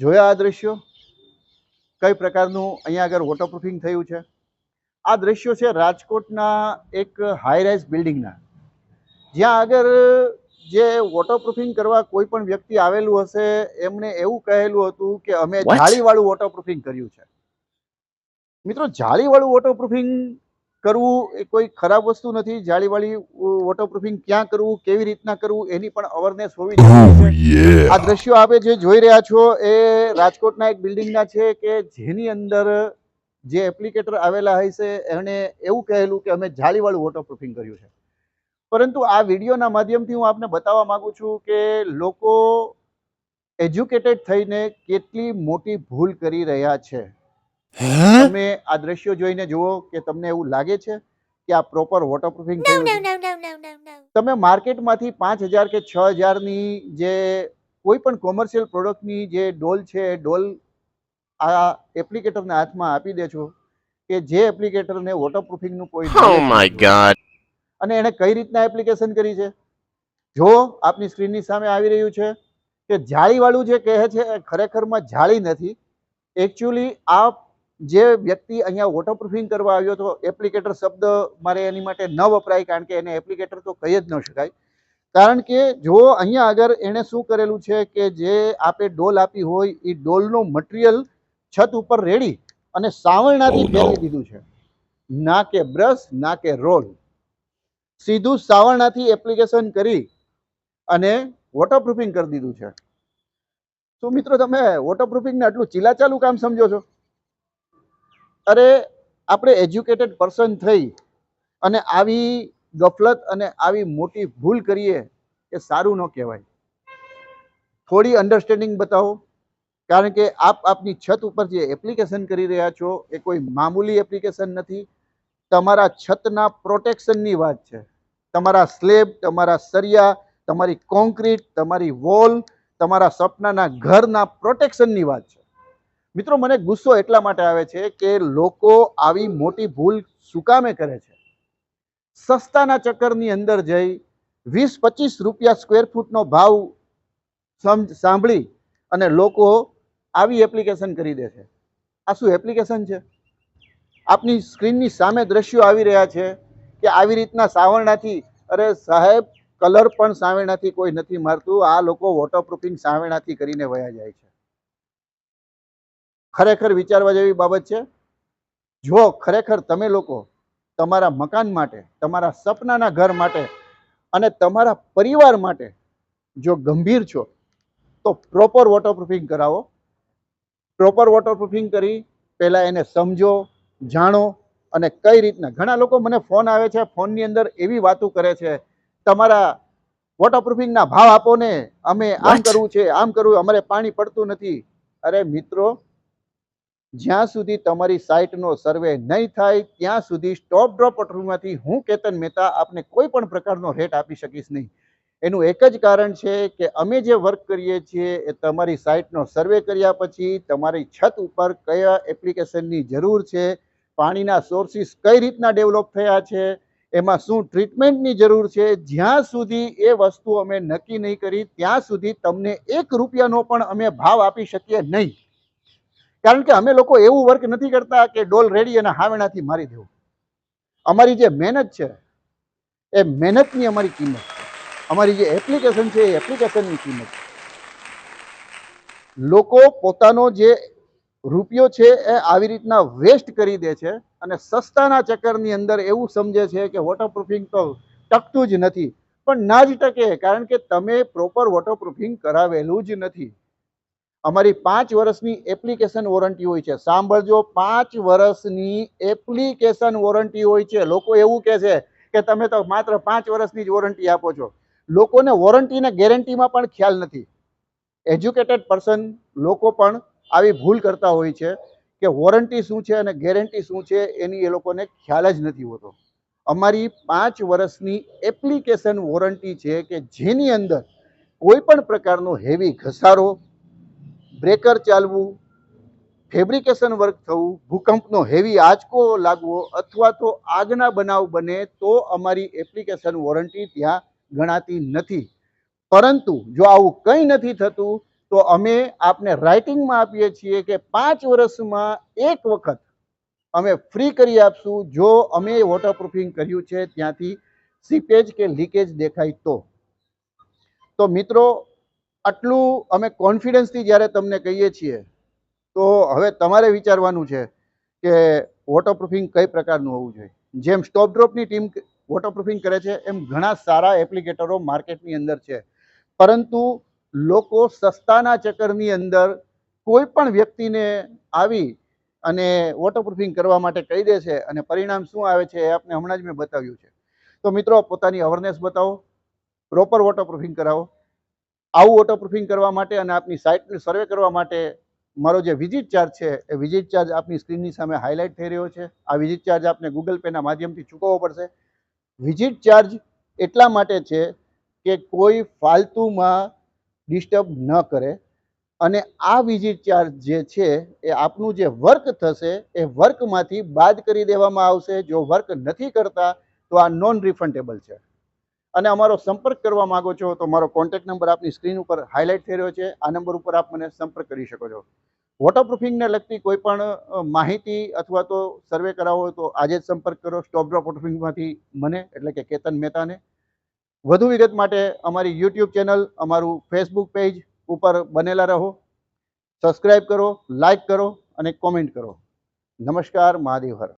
જોયા આ દ્રશ્યો? કઈ પ્રકારનું અહીંયા આગળ વોટરપ્રૂફિંગ થયું છે? આ દ્રશ્યો છે રાજકોટના એક હાઈ રાઇઝ બિલ્ડિંગના જ્યાં આગળ જે વોટરપ્રૂફિંગ કરવા કોઈ પણ વ્યક્તિ આવેલું હશે એમને એવું કહેલું હતું કે અમે જાળીવાળું વોટરપ્રૂફિંગ કર્યું છે. મિત્રો જાળીવાળું વોટરપ્રૂફિંગ કરવું એ કોઈ ખરાબ વસ્તુ નથી. જાળીવાળી વોટરપ્રૂફિંગ ક્યાં કરવું કેવી રીતના કરવું એની પણ અવેરનેસ હોવી જોઈએ છે. આ દ્રશ્યો આપે જે જોઈ રહ્યા છો એ રાજકોટના એક બિલ્ડિંગના છે કે જેની અંદર જે એપ્લિકેટર આવેલા હશે એણે એવું કહેલું કે અમે જાળીવાળું વોટરપ્રૂફિંગ કર્યું છે. પરંતુ આ વિડીયોના માધ્યમથી હું આપને બતાવવા માંગુ છું કે લોકો એજ્યુકેટેડ થઈને કેટલી મોટી ભૂલ કરી રહ્યા છે. તમે આ દ્રશ્યો જોઈને જુઓ કે તમને એવું લાગે છે કે આ પ્રોપર વોટરપ્રૂફિંગ. તમે માર્કેટમાંથી પાંચ હજાર કે છ હજારની જે કોઈ પણ કોમર્શિયલ પ્રોડક્ટની જે ડોલ છે એ ડોલ આ એપ્લિકેટરને હાથમાં આપી દે છો કે જે એપ્લિકેટરને વોટરપ્રૂફિંગનું કોઈ Oh knowledge my અને એણે કઈ રીતના એપ્લિકેશન કરી છે? જો આપની સ્ક્રીનની સામે આવી રહ્યું છે કે જાળીવાળું જે કહે છે એ ખરેખરમાં જાળી નથી. એકચ્યુઅલી આ જે વ્યક્તિ અહીંયા વોટરપ્રૂફિંગ કરવા આવ્યો હતો એપ્લિકેટર શબ્દ મારે એની માટે ન વપરાય કારણ કે એને એપ્લિકેટર તો કહી જ ન શકાય. કારણ કે જો અહીંયા આગળ એણે શું કરેલું છે કે જે આપે ડોલ આપી હોય એ ડોલનું મટીરિયલ છત ઉપર રેડી અને સાવરણાથી Oh ફેરવી દીધું છે. ના કે બ્રશ ના કે રોલ. સીધું સાવરણાથી એપ્લિકેશન કરી અને વોટરપ્રૂફિંગ કરી દીધું છે. તો મિત્રો તમે વોટરપ્રૂફિંગને આટલું ચીલાચાલું કામ સમજો છો? અરે, આપણે એજ્યુકેટેડ પર્સન થઈ અને આવી ગફલત અને આવી મોટી ભૂલ કરીએ એ સારું ન કહેવાય. થોડી અન્ડરસ્ટેન્ડિંગ બતાવો. કારણ કે આપ આપની છત ઉપર જે એપ્લિકેશન કરી રહ્યા છો એ કોઈ મામૂલી એપ્લિકેશન નથી. તમારા છતના પ્રોટેક્શનની વાત છે. તમારા સ્લેબ તમારા સરિયા, તમારી કોન્ક્રીટ તમારી વોલ તમારા સપનાના ઘરના પ્રોટેક્શનની વાત છે. મિત્રો, મને ગુસ્સો એટલા માટે આવે છે કે લોકો આવી મોટી ભૂલ શું કામે કરે છે? સસ્તાના ચક્કરની અંદર જઈ વીસ પચીસ રૂપિયા સ્ક્વેર ફૂટનો ભાવ સાંભળી અને લોકો આવી એપ્લિકેશન કરી દે છે. આ શું એપ્લિકેશન છે? આપની સ્ક્રીનની સામે દ્રશ્યો આવી રહ્યા છે કે આવી રીતના સાવરણાથી, અરે સાહેબ કલર પણ સાવેણાથી કોઈ નથી મારતું. આ લોકો વોટરપ્રૂફિંગ સાવેણાથી કરીને વયા જાય છે. ખરેખર વિચારવા જેવી બાબત છે? જો ખરેખર તમે લોકો તમારા મકાન માટે તમારા સપનાના ઘર માટે અને તમારા પરિવાર માટે જો ગંભીર છો તો પ્રોપર વોટરપ્રૂફિંગ કરાવો. પ્રોપર વોટરપ્રૂફિંગ કરી પહેલાં એને સમજો જાણો અને કઈ રીતના ઘણા લોકો મને ફોન આવે છે ફોનની અંદર એવી વાતો કરે છે તમારા વોટરપ્રૂફિંગના ભાવ આપો ને અમે આમ કરવું છે આમ કરવું અમારે પાણી પડતું નથી. અરે મિત્રો જ્યાં સુધી તમારી સાઇટનો સર્વે નહીં થાય, ત્યાં સુધી સ્ટોપ ડ્રોપ વોટરમાંથી હું કેતન મહેતા આપને કોઈ પણ પ્રકારનો રેટ આપી શકીશ નહીં. એનું એક જ કારણ છે કે અમે જે વર્ક કરીએ છીએ એ તમારી સાઇટનો સર્વે કર્યા પછી તમારી છત ઉપર કયા એપ્લિકેશનની જરૂર છે, પાણીના સોર્સિસ કઈ રીતના ડેવલપ થયા છે, એમાં શું ટ્રીટમેન્ટની જરૂર છે, જ્યાં સુધી એ વસ્તુ અમે નક્કી નહીં કરી, ત્યાં સુધી તમને એક રૂપિયાનો પણ અમે ભાવ આપી શકીએ નહીં. કારણ કે અમે લોકો એવું વર્ક નથી કરતા કે ડોલ રેડી અને હાવેણાથી મારી દેવું. અમારી જે મહેનત છે, એ મહેનતની અમારી કિંમત અમારી જે એપ્લિકેશન છે, એ એપ્લિકેશનની કિંમત લોકો પોતાનો જે રૂપિયો છે, એ આવી રીતના વેસ્ટ કરી દે છે અને સસ્તાના ચક્કરની અંદર એવું સમજે છે કે વોટરપ્રૂફિંગ તો ટકતું જ નથી. પણ ના જ ટકે, કારણ કે તમે પ્રોપર વોટરપ્રૂફિંગ કરાવેલું જ નથી. અમારી પાંચ વર્ષની એપ્લિકેશન વોરંટી હોય છે. સાંભળજો, પાંચ વર્ષની એપ્લિકેશન વોરંટી હોય છે. લોકો એવું કહે છે કે તમે તો માત્ર પાંચ વર્ષની જ વોરંટી આપો છો. લોકોને વોરંટી ને ગેરંટીમાં પણ ખ્યાલ નથી. એજ્યુકેટેડ પર્સન લોકો પણ આવી ભૂલ કરતા હોય છે કે વોરંટી શું છે અને ગેરંટી શું છે એની એ લોકોને ખ્યાલ જ નથી હોતો. અમારી પાંચ વર્ષની એપ્લિકેશન વોરંટી છે કે જેની અંદર કોઈ પણ પ્રકારનો હેવી ઘસારો બ્રેકર ચાલવું, ફેબ્રિકેશન વર્ક થવું, ભૂકંપનો હેવી આંચકો લાગવો અથવા તો આગના બનાવ બને તો અમારી એપ્લિકેશન વોરંટી ત્યાં ગણાતી નથી. પરંતુ જો આવું કંઈ નથી થતું, તો અમે આપને રાઇટિંગમાં આપીએ છીએ કે પાંચ વર્ષમાં એક વખત અમે ફ્રી કરી આપશું. જો અમે વોટરપ્રૂફિંગ કર્યું છે, ત્યાંથી સીપેજ કે લીકેજ દેખાય તો. તો મિત્રો આટલું અમે કોન્ફિડન્સથી જ્યારે તમને કહીએ છીએ, તો હવે તમારે વિચારવાનું છે કે વોટરપ્રૂફિંગ કઈ પ્રકારનું હોવું જોઈએ? જેમ સ્ટોપ ડ્રોપની ટીમ વોટરપ્રૂફિંગ કરે છે, એમ ઘણા સારા એપ્લિકેટરો માર્કેટની અંદર છે. પરંતુ લોકો સસ્તાના ચક્કરની અંદર કોઈ પણ વ્યક્તિને આવી અને વોટરપ્રૂફિંગ કરવા માટે કહી દે છે અને પરિણામ શું આવે છે એ આપને હમણાં જ મેં બતાવ્યું છે. તો મિત્રો, પોતાની અવેરનેસ બતાવો પ્રોપર વોટરપ્રૂફિંગ કરાવો. આવું વોટરપ્રૂફિંગ કરવા માટે અને આપની સાઇટને સર્વે કરવા માટે મારો જે વિઝિટ ચાર્જ છે, એ વિઝિટ ચાર્જ આપની સ્ક્રીનની સામે હાઇલાઇટ થઈ રહ્યો છે. આ વિઝિટ ચાર્જ આપને ગૂગલ પેના માધ્યમથી ચૂકવવો પડશે. વિઝિટ ચાર્જ એટલા માટે છે કે કોઈ ફાલતુમાં ડિસ્ટર્બ ન કરે અને આ વિઝિટ ચાર્જ જે છે, એ આપનું જે વર્ક થશે, એ વર્કમાંથી બાદ કરી દેવામાં આવશે. જો વર્ક નથી કરતા, તો આ નોન રિફંડેબલ છે. અને અમારો સંપર્ક કરવા માગો છો તો મારો કોન્ટેક્ટ નંબર આપની સ્ક્રીન ઉપર હાઇલાઇટ થઈ રહ્યો છે. આ નંબર ઉપર આપ મને સંપર્ક કરી શકો છો. વોટરપ્રૂફિંગને લગતી કોઈ પણ માહિતી અથવા તો સર્વે કરાવવો હોય તો આજે જ સંપર્ક કરો. સ્ટોપ ડ્રોપ વોટરપ્રૂફિંગમાંથી મને, એટલે કે કેતન મહેતાને. વધુ વિગત માટે અમારી યુટ્યુબ ચેનલ અમારું ફેસબુક પેજ ઉપર બનેલા રહો. સબસ્ક્રાઈબ કરો લાઈક કરો અને કોમેન્ટ કરો. નમસ્કાર, મહાદેવ હર.